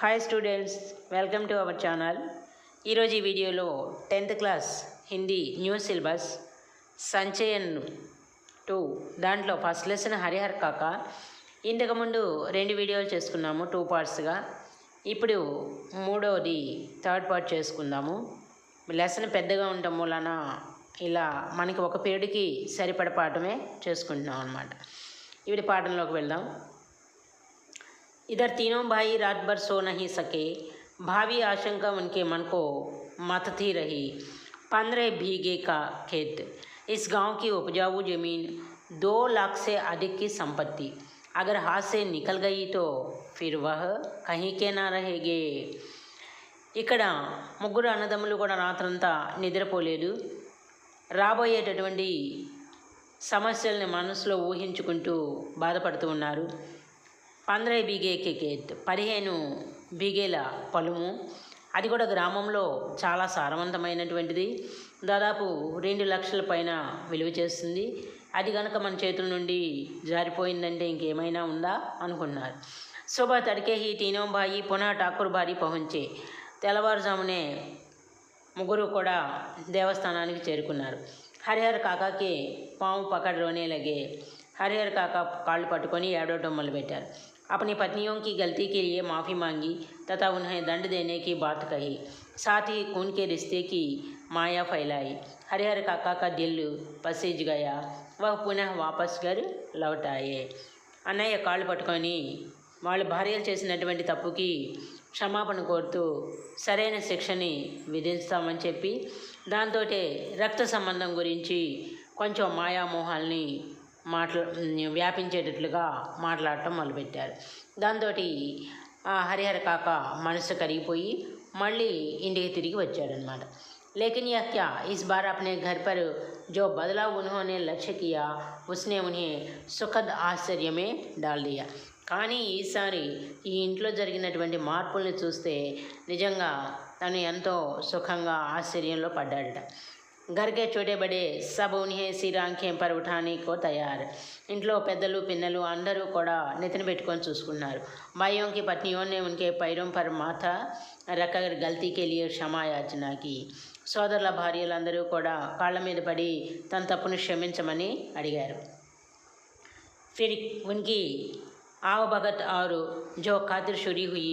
Hi students welcome to our channel ఈరోజు ఈ వీడియోలో tenth class Hindi new syllabus Sanchayan two దాంట్లో first lesson Harihar Kaka ఇంతకుముందు రెండు వీడియోలు చేసుకున్నాము టూ పార్ట్స్గా ఇప్పుడు మూడవది థర్డ్ పార్ట్ చేసుకుందాము. లెసన్ పెద్దగా ఉండటం వలన ఇలా మనకి ఒక పీరియడ్కి సరిపడ పాఠమే చేసుకుంటున్నాం అనమాట ఇవి పాఠంలోకి వెళ్దాం. इधर तीनों भाई रात भर सो नहीं सके भावी आशंका उनके मन को मतती रही पंद्रह बीघे का खेत इस गांव की उपजाऊ जमीन दो लाख से अधिक की संपत्ति अगर हाथ से निकल गई तो फिर वह कहीं के ना रहेंगे ఇక్కడ ముగ్గురు అన్నదమ్ములు కూడా రాత్రంతా నిద్రపోలేదు రాబోయేటటువంటి సమస్యల్ని మనసులో ఊహించుకుంటూ బాధపడుతూ ఉన్నారు పంద్రై బీగేకే పదిహేను బీగేల పొలము. అది కూడా గ్రామంలో చాలా సారవంతమైనటువంటిది. దాదాపు రెండు లక్షల పైన విలువ చేస్తుంది. అది కనుక మన చేతుల నుండి జారిపోయిందంటే ఇంకేమైనా ఉందా అనుకున్నారు. సుబహ తడికే హీ తీనో పునః ఠాకూర్ బారి పహుంచే తెల్లవారుజామునే ముగ్గురు కూడా దేవస్థానానికి చేరుకున్నారు. హరిహర్ కాకాకి పాము పకడలోనే లగే. హరిహర్ కాకా కాళ్ళు పట్టుకొని ఏడవటం మొదలుపెట్టారు. अपनी पत्नियों की गलती के लिए माफ़ी मांगी तथा उन्हें दंड देने की बात कही साथ ही खून के रिश्ते की माया फैलाई हरिहर काका का दिल पसीज गया वह पुनः वापस घर लौट आए అన్నయ్య కాళ్ళు పట్టుకొని వాళ్ళ భార్యలు చేసినటువంటి తప్పుకి క్షమాపణ కోరుతూ సరైన శిక్షని విధిస్తామని చెప్పి దాంతో రక్త సంబంధం గురించి కొంచెం మాయామోహాల్ని మాట్లా వ్యాపించేటట్లుగా మాట్లాడటం మొదలుపెట్టారు దాంతో హరిహర కాక మనసు కరిగిపోయి మళ్ళీ ఇంటికి తిరిగి వచ్చాడనమాట लेकिन यह क्या इस बार अपने घर पर जो बदलाव उन्होंने लक्ष्य किया उसने उन्हें सुखद आश्चर्य में डाल दिया కానీ ఈసారి ఈ ఇంట్లో జరిగినటువంటి మార్పుల్ని చూస్తే నిజంగా తను ఎంతో సుఖంగా ఆశ్చర్యంలో పడ్డాడట घर के छोटे బడే सब उन्हें సిరాంఖేం पर उठाने को तैयार। ఇంట్లో పెద్దలు పిన్నలు అందరూ కూడా నెత్తిన भाइयों की पत्नियों ने उनके पैरों पर माथा रखकर गलती के लिए क्षमा याचना की। सोदर भार्यलू का కాళ్ళ तन పడి తన తప్పును फिर उनकी आओ भगत और जो खातिर शुरू हुई,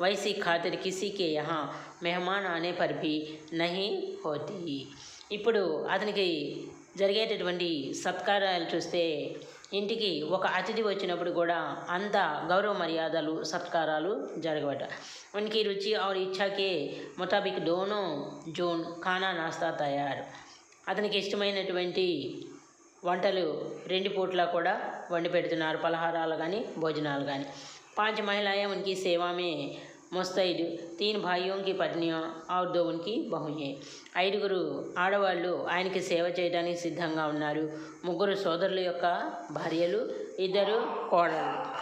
वैसी खातिर किसी के यहाँ मेहमान आने पर भी नहीं होती। ఇప్పుడు అతనికి జరిగేటటువంటి సత్కారాలు చూస్తే ఇంటికి ఒక అతిథి వచ్చినప్పుడు కూడా అంత గౌరవ మర్యాదలు సత్కారాలు జరగబట ఉనికి రుచి ఆర్ ఇచ్చాకే ముతాబిక్ డోనో జోన్ ఖానా నాస్తా తయారు. అతనికి ఇష్టమైనటువంటి వంటలు రెండు పూట్లా కూడా వండి పెడుతున్నారు. పలహారాలు కానీ భోజనాలు కానీ పాంచ మహిళాయ ఉనికి సేవామే ముస్తైదు తీన్ భాయ్యోంకి పత్ని ఔర్ దో ఉన్కి బహుయే ఐదుగురు ఆడవాళ్ళు ఆయనకి సేవ చేయడానికి సిద్ధంగా ఉన్నారు. ముగ్గురు సోదరుల యొక్క భార్యలు ఇద్దరు కోడలు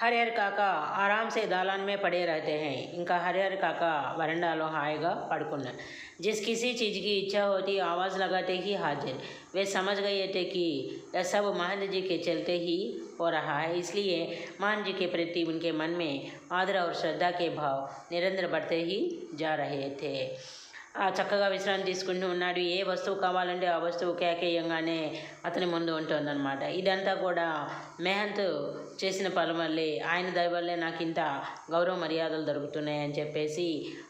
हरिहर काका आराम से दालान में पड़े रहते हैं। इनका हरिहर काका वरंडालो हाएगा पड़कुना जिस किसी चीज़ की इच्छा होती, आवाज़ लगाते ही हाजिर। वे समझ गए थे कि यह सब महंत जी के चलते ही हो रहा है। इसलिए महंत जी के प्रति उनके मन में आदर और श्रद्धा के भाव निरंतर बढ़ते ही जा रहे थे। చక్కగా విశ్రాంతి తీసుకుంటూ ఉన్నాడు ఏ వస్తువు కావాలంటే ఆ వస్తువు కేకేయంగానే అతని ముందు ఉంటుందన్నమాట ఇదంతా కూడా మెహంత్ చేసిన పని వల్లే ఆయన దయ వల్లే నాకు ఇంత గౌరవ మర్యాదలు దొరుకుతున్నాయని చెప్పేసి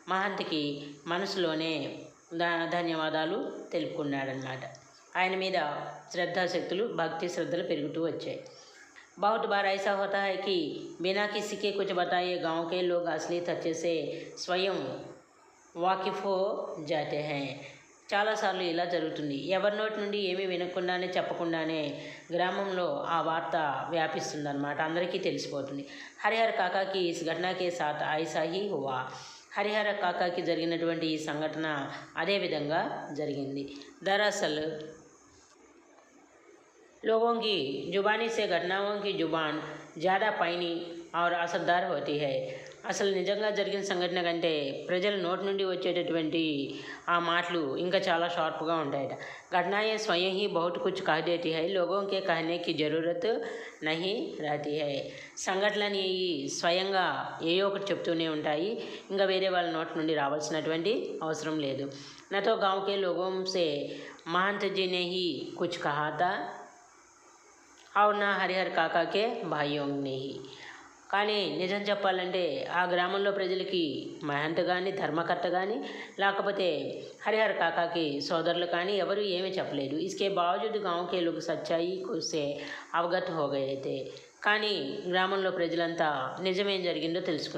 మహంత్కి మనసులోనే ధ ధన్యవాదాలు తెలుపుకున్నాడనమాట ఆయన మీద శ్రద్ధాశక్తులు భక్తి శ్రద్ధలు పెరుగుతూ వచ్చాయి बहुत बार ऐसा होता है कि बिना किसी के कुछ बताए गांव के लोग असली अच्छे से स्वयं వాకిఫ్ హో జాతే హై చాలాసార్లు ఇలా జరుగుతుంది ఎవరి నోటి నుండి ఏమీ వినకుండానే చెప్పకుండానే గ్రామంలో ఆ వార్త వ్యాపిస్తుందన్నమాట అందరికీ తెలిసిపోతుంది హరిహర కాకాకి ఈ ఘటనకే సాత్ ఐసా హీ హువా హరిహర కాకాకి జరిగినటువంటి ఈ సంఘటన అదే విధంగా జరిగింది దరఅసలు लोगों की जुबानी से घटनाओं की जुबान ज़्यादा पैनी और असरदार होती है అసలు నిజంగా జరిగిన సంఘటన కంటే ప్రజల నోటి నుండి వచ్చేటటువంటి ఆ మాటలు ఇంకా చాలా షార్ప్గా ఉంటాయట. ఘటనాయే స్వయం హీ బహుట్ కుచ్ కహదేతి హై లోగోంకే కహనేకి జరూరత్ నహి రాతి హై. సంఘటనలు స్వయంగా ఏ ఒకటి చెప్తూనే ఉంటాయి. ఇంకా వేరే వాళ్ళ నోటి నుండి రావాల్సినటువంటి అవసరం లేదు. నాతో గావుకే లోగోంసే మహంతజీ నెహి కుచ్ కహాతా అవునా హరిహర్ కాకాకే భాయ్యోంగ్ నెహి का निजें आ ग्राम प्रजल की महंत यानी धर्मकर्त यानी लाकते हरिहर काका की सोदर का एवरू चपले इसके बावजूद गाँव के लोग सच्चाई कुसे अवगत हो गए थे का ग्राम प्रजलंत निजमे जो तेजक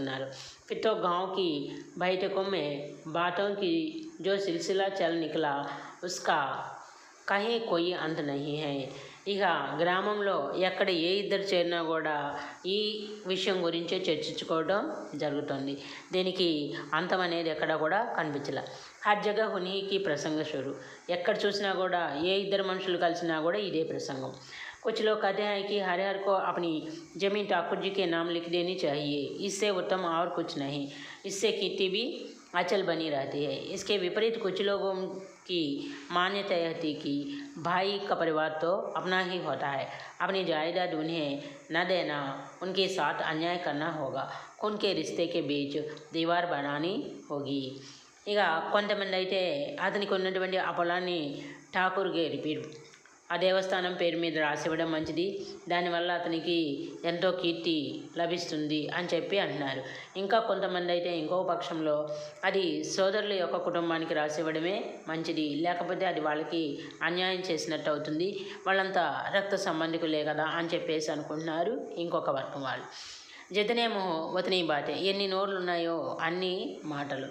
पिटो गाँव की बैठक में बाटों की जो सिलसिला चल निकला उसका कहीं कोई अंत नहीं है ఇక గ్రామంలో ఎక్కడ ఏ ఇద్దరు చేరినా కూడా ఈ విషయం గురించే చర్చించుకోవడం జరుగుతుంది దీనికి అంతం అనేది ఎక్కడ కూడా కనిపించలే హర్ జగ హునీకి ప్రసంగ షురు ఎక్కడ చూసినా కూడా ఏ ఇద్దరు మనుషులు కలిసినా కూడా ఇదే ప్రసంగం कुछ लोग कहते हैं कि हरिहर को अपनी जमीन ठाकुर जी के नाम लिख देनी चाहिए इससे उत्तम और कुछ नहीं इससे खेती भी अचल बनी रहती है इसके विपरीत कुछ लोगों की मान्यता यह थी कि भाई का परिवार तो अपना ही होता है अपनी जायदाद उन्हें न देना उनके साथ अन्याय करना होगा खून के रिश्ते के बीच दीवार बनानी होगी ఇక కొంతమంది అయితే అతనికి ఉన్నటువంటి ఆ పొలాన్ని ఠాకూర్ గారి పేరు ఆ దేవస్థానం పేరు మీద రాసివ్వడం మంచిది. దానివల్ల అతనికి ఎంతో కీర్తి లభిస్తుంది అని చెప్పి అంటున్నారు. ఇంకా కొంతమంది అయితే ఇంకో పక్షంలో అది సోదరుల యొక్క కుటుంబానికి రాసివ్వడమే మంచిది. లేకపోతే అది వాళ్ళకి అన్యాయం చేసినట్టు అవుతుంది. వాళ్ళంతా రక్త సంబంధికులే కదా అని చెప్పేసి అనుకుంటున్నారు ఇంకొక వర్గం వాళ్ళు. జతనేమో వతని వతనీ బాటే. ఎన్ని నోర్లు ఉన్నాయో అన్ని మాటలు.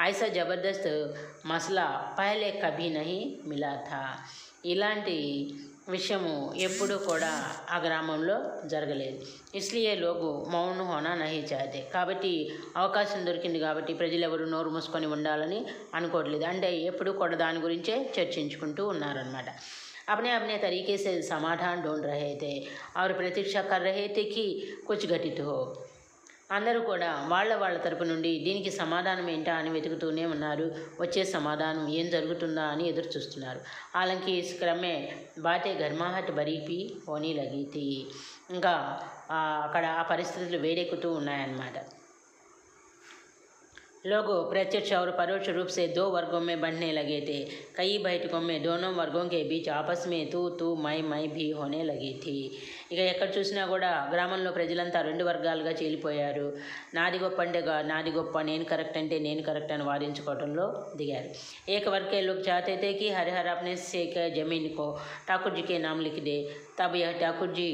ఐసా జబర్దస్త్ మసలా పహలే కభీ నహి మిలా థా ఇలాంటి విషయము ఎప్పుడూ కూడా ఆ గ్రామంలో జరగలేదు ఇస్లియే లోగు మౌన్ హోనా నహి చాతే కాబట్టి అవకాశం దొరికింది కాబట్టి ప్రజలు ఎవరు నోరు మూసుకొని ఉండాలని అనుకోవట్లేదు అంటే ఎప్పుడు కూడా దాని గురించే చర్చించుకుంటూ ఉన్నారనమాట अपने अपने तरीके से समाधान ढूंढ रहे थे और प्रतीक्षा कर रहे थे कि कुछ घटित हो అందరూ కూడా వాళ్ళ వాళ్ళ తరపు నుండి దీనికి సమాధానం ఏంటా అని వెతుకుతూనే ఉన్నారు. వచ్చే సమాధానం ఏం జరుగుతుందా అని ఎదురు చూస్తున్నారు. హాలంకి క్రమే బాతే గర్మాహట్ బరీపి హోనీ లగీతి. ఇంకా అక్కడ ఆ పరిస్థితులు వేడెక్కుతూ ఉన్నాయన్నమాట. लोग प्रत्यक्ष और परोक्ष रूप से दो वर्गों में बढ़ने लगे थे कई बैठकों में दोनों वर्गों के बीच आपस में तू तू మై మై भी होने लगी थी ఇక ఎక్కడ చూసినా కూడా గ్రామంలో ప్రజలంతా రెండు వర్గాలుగా చీలిపోయారు నాది గొప్ప అంటే గా- నాది గొప్ప నేను కరెక్ట్ అంటే నేను కరెక్ట్ అని వాదించుకోవడంలో దిగారు एक वर्ग के लोग चाहते थे कि हरिहर अपने से के जमीन को ठाकुर जी के नाम लिख दे तब यह ठाकुर जी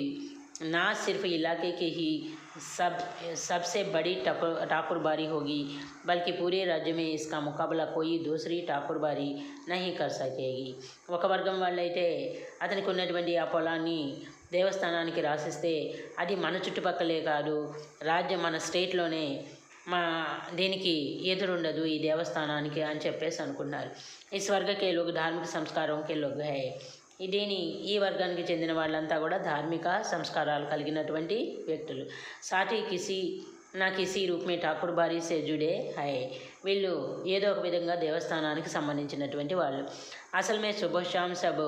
ना सिर्फ इलाके के ही सब सबसे बड़ी ठाकुर ठाकुरबारी होगी बल्कि पूरे राज्य में इसका मुकाबला कोई दूसरी ठाकुरबारी नहीं कर सकेगी ఒక వర్గం వాళ్ళైతే అతనికి ఉన్నటువంటి ఆ పొలాన్ని దేవస్థానానికి రాసిస్తే అది మన చుట్టుపక్కలే కాదు రాజ్యం మన స్టేట్లోనే మా దీనికి ఎదురుండదు ఈ దేవస్థానానికి అని చెప్పేసి అనుకున్నారు ఈ స్వర్గకే లోక్ ధార్మిక సంస్కారం కే లోక్ హై ఈ దీని ఈ వర్గానికి చెందిన వాళ్ళంతా కూడా ధార్మిక సంస్కారాలు కలిగినటువంటి వ్యక్తులు. సాటి కిసి నా కిసి రూప్మే ఠాకూర్ బారీ సే జుడే హై. వీళ్ళు ఏదో ఒక విధంగా దేవస్థానానికి సంబంధించినటువంటి వాళ్ళు. असल में सुबह शाम सब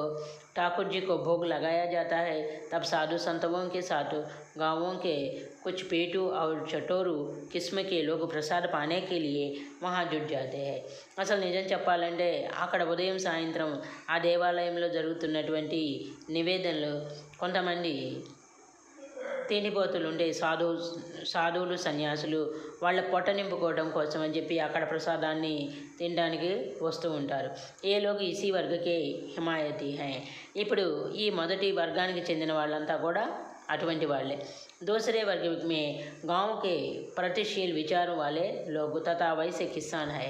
ठाकुर जी को भोग लगाया जाता है तब साधु संतों के साथ गांवों के कुछ पेटू और चटोरू किस्म के लोग प्रसाद पाने के लिए वहां जुट जाते हैं అసలు నిజం చెప్పాలంటే అక్కడ ఉదయం సాయంత్రం ఆ దేవాలయంలో జరుగుతున్నటువంటి నివేదనలు కొంతమంది తిండిపోతులు ఉండే సాధు సాధువులు సన్యాసులు వాళ్ళ పొట్ట నింపుకోవడం కోసం అని చెప్పి అక్కడ ప్రసాదాన్ని తినడానికి వస్తూ ఉంటారు ఏ లోకి ఇసి వర్గకే హిమాయతీ హై ఇప్పుడు ఈ మొదటి వర్గానికి చెందిన వాళ్ళంతా కూడా అటువంటి వాళ్ళే दूसरे वर्ग में गांव के प्रगतिशील विचारों वाले लोग तथा वैसे కిసాన్ హై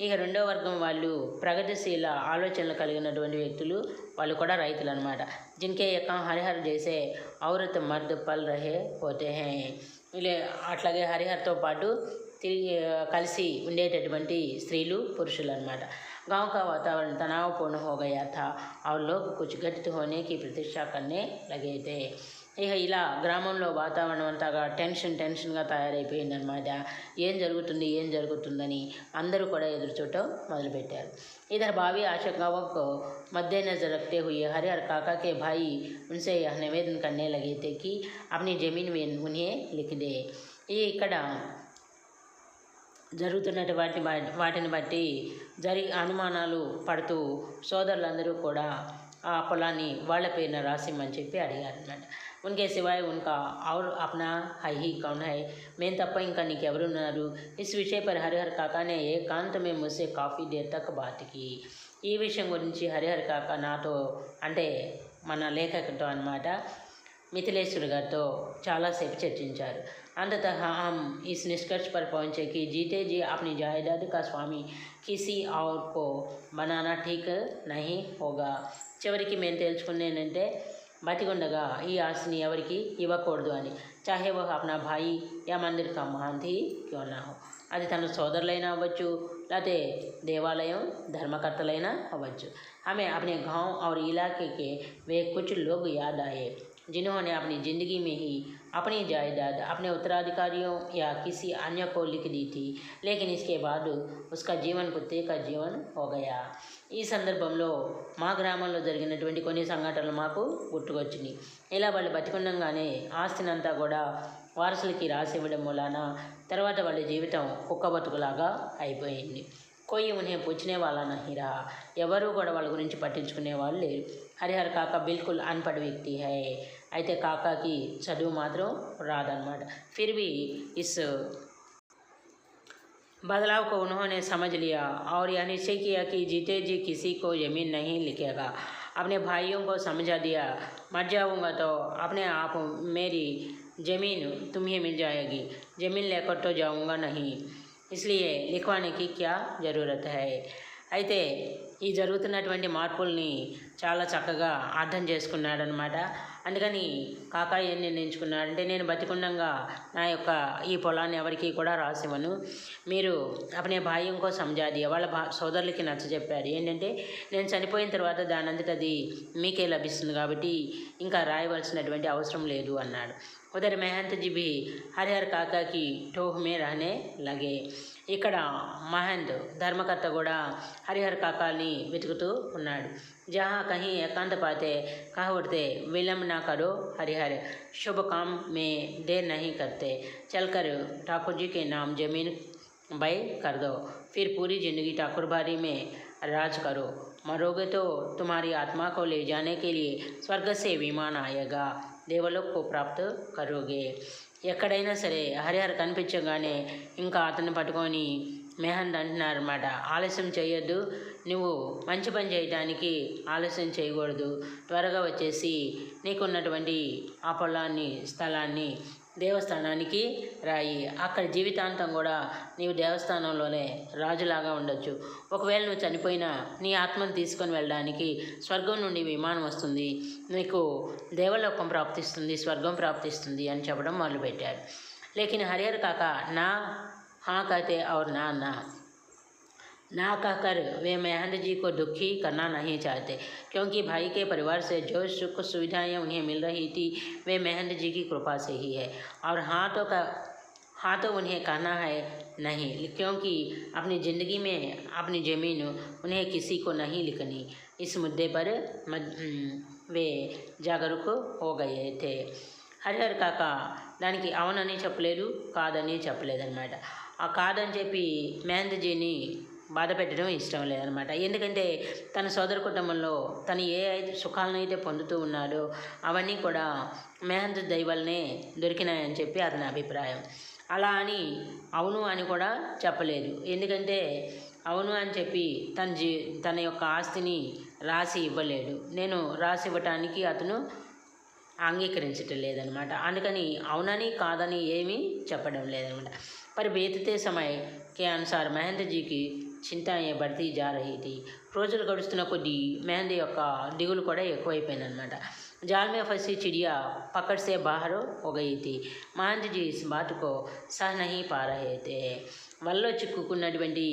ఇక రెండో వర్గం వాళ్ళు ప్రగతిశీల ఆలోచనలు కలిగినటువంటి వ్యక్తులు వాళ్ళు కూడా రైతులు అనమాట జిన్కే యొక్క హరిహర్ చేసే ఔరత్ మర్ద్ పల్ రహే పోతే హై వీళ్ళు అట్లాగే హరిహర్తో పాటు తిరిగి కలిసి ఉండేటటువంటి స్త్రీలు పురుషులు అనమాట गांव का वातावरण तनावपूर्ण हो गया था और लोग कुछ घटित होने की प्रतीक्षा करने लगे थे ఇక ఇలా గ్రామంలో వాతావరణం అంతాగా టెన్షన్ టెన్షన్గా తయారైపోయింది అనమాట ఏం జరుగుతుంది ఏం జరుగుతుందని అందరూ కూడా ఎదురు చూడటం మొదలుపెట్టారు इधर भावी आशंकाओं को मद्देनजर रखते हुए हरिहर काका के भाई उनसे यह निवेदन करने लगे थे कि अपनी ज़मीन में उन्हें लिख दे ఈ ఇక్కడ జరుగుతున్నటువంటి వా- వాటిని బట్టి జరి అనుమానాలు పడుతూ సోదరులందరూ కూడా ఆ పొలాన్ని వాళ్ళ పేరున రాసిమ్మని చెప్పి అడిగారు అన్నమాట ఉన్కే సివాయ్ ఉన్కా और अपना है ही कौन है मैं తప్ప ఇంకా నీకెవరున్నారు ఇస్ విషయ per Harihar కాకానే Ekanta May ముస్సే coffee there తక్ బాత్ కి ఈ విషయం గురించి హరిహర్ కాకా నాతో అంటే మన లేఖకుతో అన్నమాట మిథిలేశ్వర్ గారితో చాలాసేపు చర్చించారు अंततः हम इस निष्कर्ष पर पहुँचे कि जीते जी अपनी जायदाद का स्वामी किसी और को बनाना ठीक नहीं होगा చివరికి మేము తెలుసుకుంది ఏంటంటే బతికుండగా ఈ ఆస్తిని ఎవరికి ఇవ్వకూడదు అని చాహే వహ అప్నా భాయి యా మందిర్ కా మహాంతి క్యో నా హో అది తన సోదరులైనా అవ్వచ్చు లేకపోతే దేవాలయం ధర్మకర్తలైనా అవ్వచ్చు हमें अपने गांव और इलाके के वे कुछ लोग याद आए जिन्होंने अपनी ज़िंदगी में ही अपनी जायदाद अपने उत्तराधिकारियों या किसी अन्य को लिख दी थी लेकिन इसके बाद उसका జీవన్ जीवन हो गया। ఈ సందర్భంలో మా గ్రామంలో జరిగినటువంటి కొన్ని సంఘటనలు మాకు గుర్తుకొచ్చినాయి. ఇలా వాళ్ళు బతికుండగానే ఆస్తినంతా కూడా వారసులకి రాసి ఇవ్వడం వలన తర్వాత వాళ్ళ జీవితం కుక్క బతుకులాగా అయిపోయింది. కొయ్యి ఉనే పూచినే వాళ్ళన హిరా. ఎవరు కూడా వాళ్ళ గురించి పట్టించుకునే వాళ్ళు లేరు. హరిహర్ కాక బిల్కుల్ అన్పడ్ వ్యక్తి హై. అయితే కాకాకి చదువు మాత్రం రాదన్నమాట ఫిర్ भी इस बदलाव को उन्होंने समझ लिया और यह निश्चय किया कि जीते जी किसी को ज़मीन नहीं लिखेगा अपने भाइयों को समझा दिया मर जाऊंगा तो अपने आप मेरी ज़मीन तुम्हें मिल जाएगी ज़मीन लेकर तो जाऊंगा नहीं इसलिए लिखवाने की क्या ज़रूरत है అయితే ఈ జరుగుతున్నటువంటి మార్పుల్ని చాలా చక్కగా అర్థం చేసుకున్నాడనమాట అందుకని కాకాయ ఏం నిర్ణయించుకున్నాడంటే నేను బతికుండంగా నా యొక్క ఈ పొలాన్ని ఎవరికి కూడా రాసివ్వను. మీరు అపనే భాయ్యం కోసం జాది వాళ్ళ భా సోదరులకి నచ్చ చెప్పారు. ఏంటంటే నేను చనిపోయిన తర్వాత దాని అది మీకే లభిస్తుంది కాబట్టి ఇంకా రాయవలసినటువంటి అవసరం లేదు అన్నాడు. ఉదర్ మెహంత్ జీ भी హరిహర్ కాకాకి టోహ్ రానే లగే. इकड़ महंद धर्मकर्त కూడా హరిహర్ కాకాల్ని వెతుకుతూ जहाँ कहीं एकांत पाते कह उठते विलंब ना करो हरिहर शुभ काम में देर नहीं करते चलकर ठाकुर जी के नाम ज़मीन बय कर दो फिर पूरी ज़िंदगी ठाकुर भारी में राज करो मरोगे तो तुम्हारी आत्मा को ले जाने के लिए स्वर्ग से विमान आएगा దేవలోక్కు ప్రాప్త కరోగే ఎక్కడైనా సరే హరిహర కనిపించగానే ఇంకా అతను పట్టుకొని మెహంద్ అంటున్నారన్నమాట ఆలస్యం చేయొద్దు నువ్వు మంచి పని చేయడానికి ఆలస్యం చేయకూడదు త్వరగా వచ్చేసి నీకున్నటువంటి ఆ పొలాన్ని స్థలాన్ని దేవస్థానానికి రాయి. అక్కడ జీవితాంతం కూడా నీవు దేవస్థానంలోనే రాజులాగా ఉండొచ్చు. ఒకవేళ నువ్వు చనిపోయినా నీ ఆత్మను తీసుకొని వెళ్ళడానికి స్వర్గం నుండి విమానం వస్తుంది. నీకు దేవలోకం ప్రాప్తిస్తుంది స్వర్గం ప్రాప్తిస్తుంది అని చెప్పడం మొదలుపెట్టారు. లేకిన హరియర్ కాక నా హా కతే ఔర్ నా నా ना कहकर वे मेहंद जी को दुखी करना नहीं चाहते क्योंकि भाई के परिवार से जो सुख सुविधाएं उन्हें मिल रही थी वे मेहंद जी की कृपा से ही है और हाँ तो का हाँ तो उन्हें कहना है नहीं क्योंकि अपनी ज़िंदगी में अपनी ज़मीन उन्हें किसी को नहीं लिखनी इस मुद्दे पर मद- वे जागरूक हो गए थे హరిహర్ కాక దానికి అవునని చెప్పలేదు కాదని చెప్పలేదన్నమాట ఆ కాదని చెప్పి మెహంద్జీని బాధ పెట్టడం ఇష్టం లేదనమాట ఎందుకంటే తన సోదర కుటుంబంలో తను ఏ అయితే సుఖాలను అయితే పొందుతూ ఉన్నాడో అవన్నీ కూడా మెహంద్ దైవల్నే దొరికినాయని చెప్పి అతని అభిప్రాయం అలా అని అవును అని కూడా చెప్పలేదు ఎందుకంటే అవును అని చెప్పి తన జీ తన యొక్క ఆస్తిని రాసి ఇవ్వలేడు నేను రాసి ఇవ్వటానికి అతను అంగీకరించటం లేదనమాట అందుకని అవునని కాదని ఏమీ చెప్పడం లేదనమాట पर बीतते समय के अनुसार మహేంద్ర జీకి చింతాయే బడితీ జా రహీ థీ రోజులు గడుస్తున్న కొద్దీ మెహందీ యొక్క దిగులు కూడా ఎక్కువైపోయిందనమాట जाल में फंसी चिड़िया पकड़ से बाहर हो गई थी महंत जी इस बात को सह नहीं पा रहे थे వల్లో చిక్కుకున్నటువంటి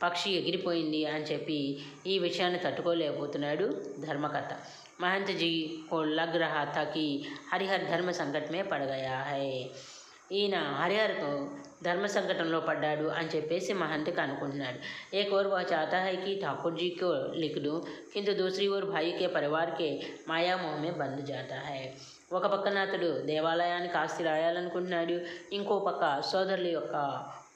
పక్షి ఎగిరిపోయింది అని చెప్పి ఈ విషయాన్ని తట్టుకోలేకపోతున్నాడు ధర్మకర్త महंत जी को लग रहा था कि हरिहर धर्म संकट में पड़ गया है ఈయన హరిహర్కు ధర్మ సంకటంలో పడ్డాడు అని చెప్పేసి మహంత్కి అనుకుంటున్నాడు एक और वह चाहता है कि ठाकुर जी को लिख दूं किंतु दूसरी ओर भाई के परिवार के माया मोह में बंध जाता है ఒక పక్కన అతడు దేవాలయానికి ఆస్తి రాయాలనుకుంటున్నాడు ఇంకో పక్క సోదరుల యొక్క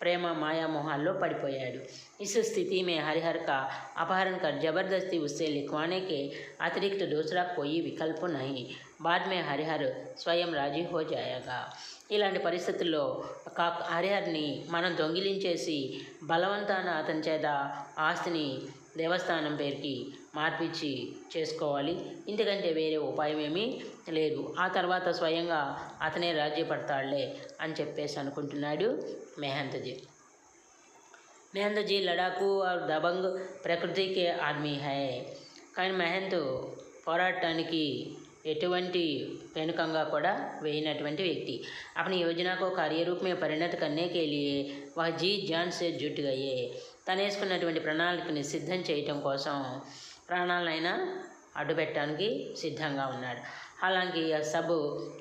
ప్రేమ మాయామోహాల్లో పడిపోయాడు इस स्थिति में हरिहर का अपहरण कर जबरदस्ती उससे लिखवाने के अतिरिक्त दूसरा कोई विकल्प नहीं बाद में हरिहर స్వయం రాజీ హో జాయేగా ఇలాంటి పరిస్థితుల్లో కా హరిహర్ని మనం దొంగిలించేసి బలవంతాన అతని చేత ఆస్తిని దేవస్థానం పేరుకి మార్పిచ్చి చేసుకోవాలి. ఎందుకంటే వేరే ఉపాయం ఏమీ లేదు. ఆ తర్వాత స్వయంగా అతనే రాజ్యపడతాడులే అని చెప్పేసి అనుకుంటున్నాడు మెహంతజీ మెహంతజీ లడాకు ఆర్ దబంగ్ ప్రకృతికే ఆర్మీ హై. కానీ మెహంత్ పోరాటానికి ఎటువంటి వెనుకంగా కూడా వేయనటువంటి వ్యక్తి अपनी योजना को कार्य रूप में परिणत करने के लिए वह जी जान से जुट गए తను వేసుకున్నటువంటి ప్రణాళికని సిద్ధం చేయటం కోసం ప్రాణాలైనా అడ్డుపెట్టడానికి సిద్ధంగా ఉన్నాడు हालांकि यह सब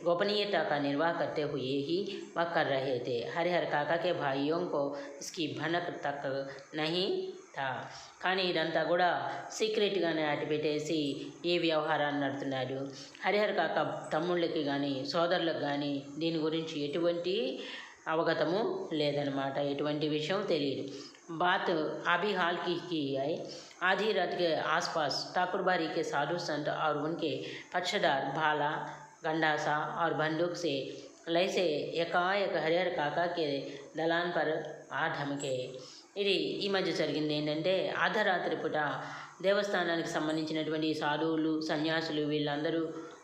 गोपनीयता का निर्वाह करते हुए ही वह कर रहे थे हरिहर काका के भाइयों को इसकी भनक तक नहीं था కానీ ఇదంతా కూడా సీక్రెట్గానే అటుపెట్టేసి ఈ వ్యవహారాన్ని నడుతున్నాడు హరిహర్ కాక తమ్ముళ్ళకి కానీ సోదరులకు కానీ దీని గురించి ఎటువంటి అవగతము లేదనమాట ఎటువంటి విషయం తెలియదు बात अभी हाल की की है आधी रात के आसपास ठाकुरबाड़ी के साधु संत और उनके पक्षधार भाला गंडासा और बंदूक से लय से एकाएक हरिहर काका के दलान पर ఆ ధమకే ఇది ఈ మధ్య జరిగింది ఏంటంటే అర్ధరాత్రి పూట దేవస్థానానికి సంబంధించినటువంటి సాధువులు సన్యాసులు వీళ్ళందరూ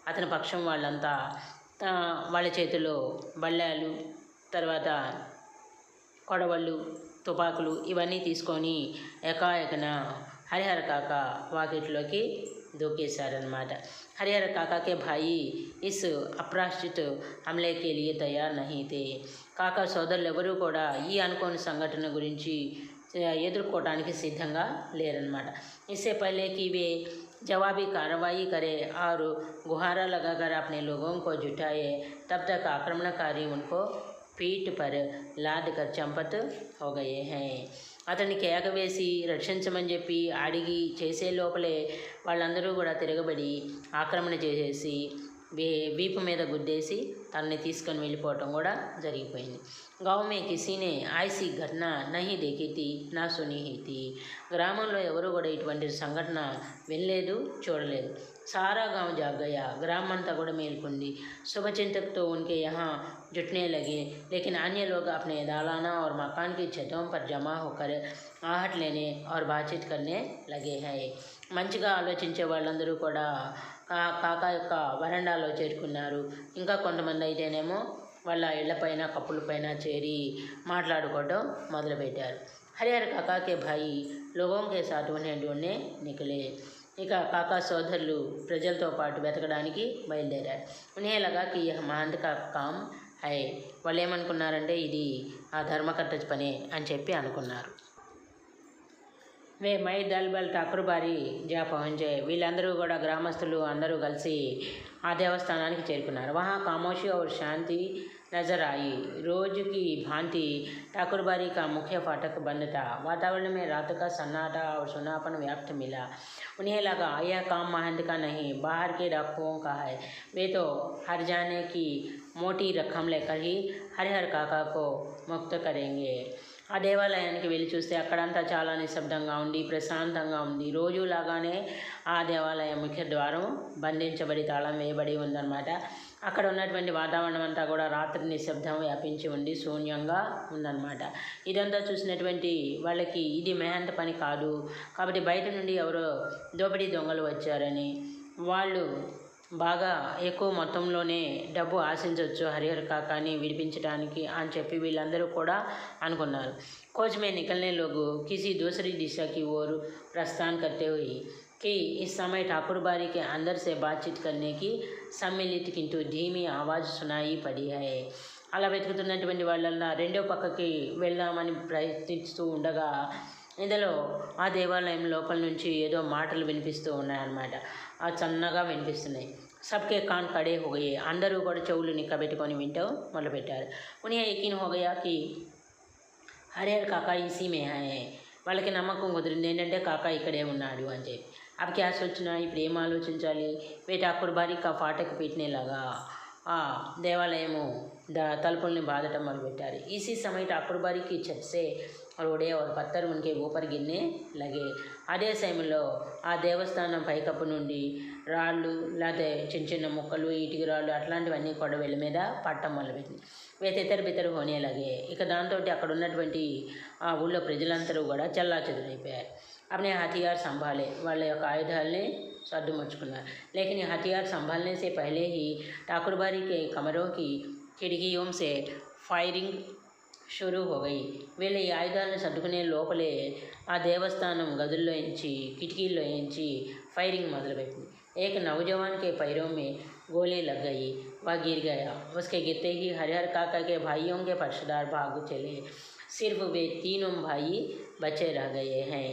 అతని పక్షం వాళ్ళంతా తా- వాళ్ళ చేతిలో బళ్ళాలు తర్వాత కొడవళ్ళు తుపాకులు ఇవన్నీ తీసుకొని ఎకాఎకన హరిహర కాక వాకిట్లోకి దూకేశారనమాట హరిహర కాకా के भाई इस అప్రాశ్చిత్ हमले के लिए तैयार नहीं थे కాకా సోదరులు ఎవరూ కూడా ఈ అనుకోని సంఘటన గురించి ఆ, ఎదుర్కోవడానికి సిద్ధంగా లేరనమాట इससे पहले कि वे जवाबी कार्रवाई करे और गुहारा लगाकर अपने लोगों को जुटाए तब तक आक्रमणकारी उनको పీఠ పర్ లాద్ చంపత్ హో. గయే అతన్ని కేక వేసి రక్షించమని చెప్పి అడిగి చేసే లోపలే వాళ్ళందరూ కూడా తిరగబడి ఆక్రమణ చేసేసి వీపు మీద గుద్దేసి తనని తీసుకొని వెళ్ళిపోవటం కూడా జరిగిపోయింది. గావ్ కిసీనే ఐసి ఘటన నహి దేకితి నా సునీహితి. గ్రామంలో ఎవరు కూడా ఇటువంటి సంఘటన వినలేదు చూడలేదు. सारा गांव जाग गया ग्राम अंता కూడా మేల్కొంది शुभचिंतक तो उनके यहाँ जुटने लगे लेकिन अन्य लोग अपने दालाना और मकान की छतों पर जमा होकर आहट लेने और बातचीत करने लगे हैं మంచిగా ఆలోచించే వాళ్ళందరూ కూడా కా కాకా యొక్క వరండాలో చేరుకున్నారు ఇంకా కొంతమంది అయితేనేమో వాళ్ళ ఇళ్లపైన కప్పులపైన చేరి మాట్లాడుకోవడం మొదలుపెట్టారు హరిహర కాకా के भाई लोगों के साथ उन्हें ढूंढने निकले ఇక కాకా సోదరులు ప్రజలతో పాటు వెతకడానికి బయలుదేరారు. నేలగా కి మహంత్ కామ్ హై. వాళ్ళు ఏమనుకున్నారంటే ఇది ఆ ధర్మకర్త పనే అని చెప్పి అనుకున్నారు. వే మై దల్బల్ ఠాకూర్బారి జాపహంజే వీళ్ళందరూ కూడా గ్రామస్తులు అందరూ కలిసి ఆ దేవస్థానానికి చేరుకున్నారు. వహా కామోషి ఓ శాంతి नजर आई रोज की भांति ठाकुरबाड़ी का मुख्य फाटक बंद था वातावरण में रात का सन्नाटा और सुनापन व्याप्त मिला उन्हें लगा यह काम महंत का नहीं बाहर के डाकुओं का है वे तो हर जाने की मोटी रकम लेकर ही हरिहर काका को मुक्त करेंगे ఆ దేవాలయానికి వెళ్ళి చూస్తే అక్కడంతా చాలా నిశ్శబ్దంగా ఉండి ప్రశాంతంగా ఉంది రోజులాగానే ఆ దేవాలయం ముఖ్య ద్వారం బంధించబడి తాళం వేయబడి ఉందన్నమాట అక్కడ ఉన్నటువంటి వాతావరణం అంతా కూడా రాత్రి నిశ్శబ్దం వ్యాపించి ఉండి శూన్యంగా ఉందన్నమాట. ఇదంతా చూసినటువంటి వాళ్ళకి ఇది మెహంత పని కాదు. కాబట్టి బయట నుండి ఎవరో దోపిడీ దొంగలు వచ్చారని వాళ్ళు బాగా ఎక్కువ మొత్తంలోనే డబ్బు ఆశించవచ్చు హరిహర్ కాకాని విడిపించడానికి అని చెప్పి వీళ్ళందరూ కూడా అనుకున్నారు. కోచ్ మే నికల్నే లోగు కిసి దూసరి దిశకి ఓరు ప్రస్థాన్ కర్తే कि इस समय ठाकुर बारी के अंदर से बातचीत करने की सम्मिलित किंतु धीमी आवाज़ सुनाई पड़ी है అలా వెతుకుతున్నటువంటి వాళ్ళల్లా రెండో పక్కకి వెళ్దామని ప్రయత్నిస్తూ ఉండగా ఇందులో ఆ దేవాలయం లోపల నుంచి ఏదో మాటలు వినిపిస్తూ ఉన్నాయన్నమాట ఆ సన్నగా వినిపిస్తున్నాయి సబ్కే కాన్ కడే హోగయే అందరూ కూడా చెవులు నిక్కబెట్టుకొని వింటూ మొదలుపెట్టారు ఉనియా యకీన్ హోగయా కి హరిహర్ కాకా ఈసీ మే హై వాళ్ళకి నమ్మకం కుదిరింది ఏంటంటే కాకా ఇక్కడే ఉన్నాడు అని చెప్పి అవి क्या వచ్చిన ఇప్పుడు ఏం ఆలోచించాలి? వేటాకుడు ఆ పాటకు పెట్టినేలాగా. ఆ దేవాలయము ద తలుపుల్ని బాధటం మొదలు పెట్టారు. ఈసీ సమయ అప్పుడు బారికి छत से రోడే ఒక పత్తరు మనకి ఊపరి గిన్నె లగే. అదే సమయంలో ఆ దేవస్థానం పైకప్పు నుండి రాళ్ళు లేకపోతే చిన్న చిన్న మొక్కలు ఇటుక రాళ్ళు అట్లాంటివన్నీ కూడా వెళ్ళ మీద పట్టం మొదలుపెట్టింది వేతెతర బితరు కొనేలాగే ఇక దాంతో అక్కడ ఉన్నటువంటి ఆ ఊళ్ళో ప్రజలందరూ కూడా చల్లాచెదురైపోయారు अपने हथियार संभाले వాళ్ళ యొక్క ఆయుధాలని సర్దుమర్చుకున్నారు लेकिन ये हथियार संभालने से पहले ही ठाकुरबारी के कमरों की खिड़कियों से ఫైరింగ్ షురూ హోగయి వీళ్ళ ఈ ఆయుధాలను సర్దుకునే లోపలే ఆ దేవస్థానం గదుల్లో ఎంచి కిటికీల్లో ఎంచి ఫైరింగ్ మొదలుపెట్టింది एक नौजवान के पैरों में गोली लग गई वह गिर गया उसके गिरते ही हरिहर काका के भाइयों के पक्षदार भाग चले सिर्फ वे तीनों भाई बचे रह गए हैं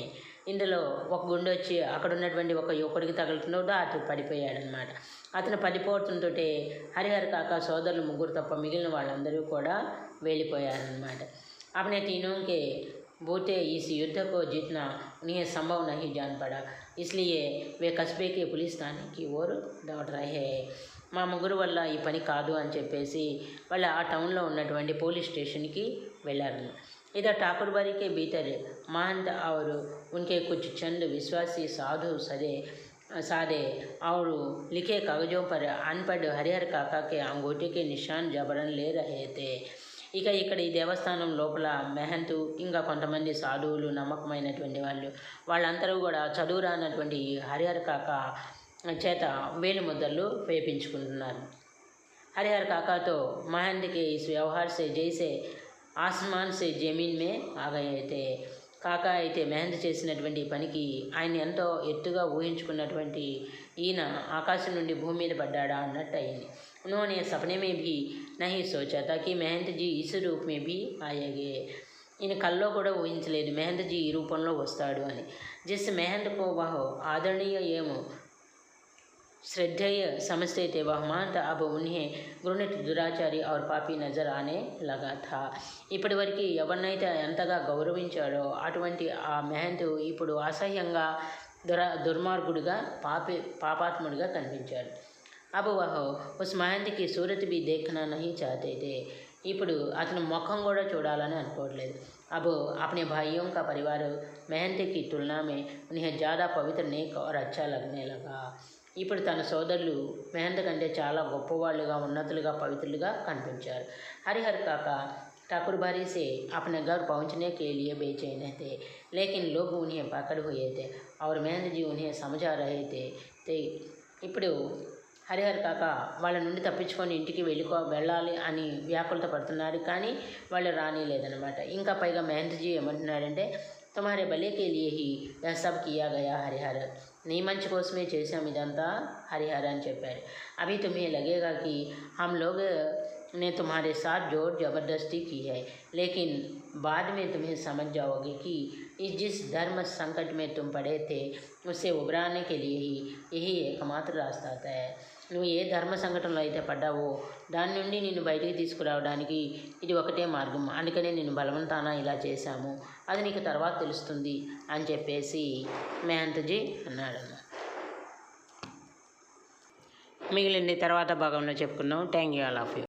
ఇందులో ఒక గుండె వచ్చి అక్కడ ఉన్నటువంటి ఒక యువకుడికి తగులుతుండో అతను పడిపోయాడనమాట అతను పడిపోవడంతో హరిహర కాక సోదరులు ముగ్గురు తప్ప మిగిలిన వాళ్ళందరూ కూడా వెళ్ళిపోయారనమాట अपने तीनों के बूते इस युद्ध को जीतना उन्हें संभव नहीं जान पड़ा इसलिए वे कस्बे के पुलिस थाने की ओर दौड़ रहे మా ముగ్గురు వల్ల ఈ పని కాదు అని చెప్పేసి వాళ్ళు ఆ టౌన్లో ఉన్నటువంటి పోలీస్ స్టేషన్కి వెళ్ళారు इधर ठाकुरबाड़ी के भीतर महंत और उनके कुछ चंद विश्वासी साधु सदे सादे और लिखे कागजों पर अनपढ़ हरिहर काका के अंगूठे के निशान जबरन ले रहे थे ఇక ఇక్కడ ఈ దేవస్థానం లోపల మెహంతు ఇంకా కొంతమంది సాధువులు నమ్మకమైనటువంటి వాళ్ళు వాళ్ళందరూ కూడా చదువు రానటువంటి ఈ హరిహర కాక చేత వేలు ముద్దలు వేపించుకుంటున్నారు हरिहर काका तो महंत के इस व्यवहार से जैसे ఆస్మాన్ సే జమీన్ మే ఆగైతే కాక అయితే మెహంద్ చేసినటువంటి పనికి ఆయన ఎంతో ఎత్తుగా ఊహించుకున్నటువంటి ఈయన ఆకాశం నుండి భూమి మీద పడ్డాడా అన్నట్టు అయింది उन्होंने सपने में भी नहीं सोचा था कि మెహంత్ జీ ఇస్ రూప్ మే भी ఆయేగే ఈయన కల్లో కూడా ఊహించలేదు మెహంత్ జీ ఈ రూపంలో వస్తాడు అని జిస్ మెహంత్ కో వహ ఆదరణీయ ఏమో श्रद्धेय समझते थे वह मान था अब उन्हें घृणित దురాచారి और పాపి నజర్ ఆనే లగా థా ఇప్పటివరకు ఎవరినైతే ఎంతగా గౌరవించాడో అటువంటి ఆ మెహంత్ ఇప్పుడు అసహ్యంగా దుర దుర్మార్గుడిగా పాపి పాపాత్ముడిగా కనిపించాడు अब वह उस महंत की सूरत भी देखना नहीं चाहते थे ఇప్పుడు అతను ముఖం కూడా చూడాలని అనుకోవట్లేదు अब अपने भाइयों का परिवार मेहनत की तुलना में उन्हें ज़्यादा पवित्र नेक और अच्छा लगने लगा ఇప్పుడు తన సోదరులు మెహంత కంటే చాలా గొప్పవాళ్ళుగా ఉన్నతులుగా పవిత్రులుగా కనిపించారు హరిహర్ కాక ठाकुर बारी से अपने घर पहुंचने के लिए बेचैन थे लेकिन लोग उन्हें पकड़ हुए थे और महेंद्र जी उन्हें समझा रहे थे ते ఇప్పుడు హరిహర్ కాక వాళ్ళ నుండి తప్పించుకొని ఇంటికి వెళ్ళుకో వెళ్ళాలి అని వ్యాకులత పడుతున్నారు కానీ వాళ్ళు రానిలేదనమాట ఇంకా పైగా మహేంద్రజీ ఏమంటున్నాడంటే తుమారే భలే కే లియే he yeah sub Kia Gaya Harihar నీ మంచి కోసమే చేశాం ఇదంతా హరిహర అని చెప్పారు అవి తుమ్హే लगेगा कि हम लोग ने तुम्हारे साथ जोर ज़बरदस्ती की है लेकिन बाद में तुम्हें समझ जाओगे कि इस जिस धर्म संकट में तुम पड़े थे उससे उबराने के लिए ही यही एकमात्र रास्ता है నువ్వు ఏ ధర్మ సంఘటనలో అయితే పడ్డావో దాని నుండి నిన్ను బయటికి తీసుకురావడానికి ఇది ఒకటే మార్గం. అందుకనే నేను బలవంతాన ఇలా చేశాము. అది నీకు తర్వాత తెలుస్తుంది అని చెప్పేసి మేహంతజీ అన్నాడు. మిగిలింది తర్వాత భాగంలో చెప్పుకుందాం. Thank you all of you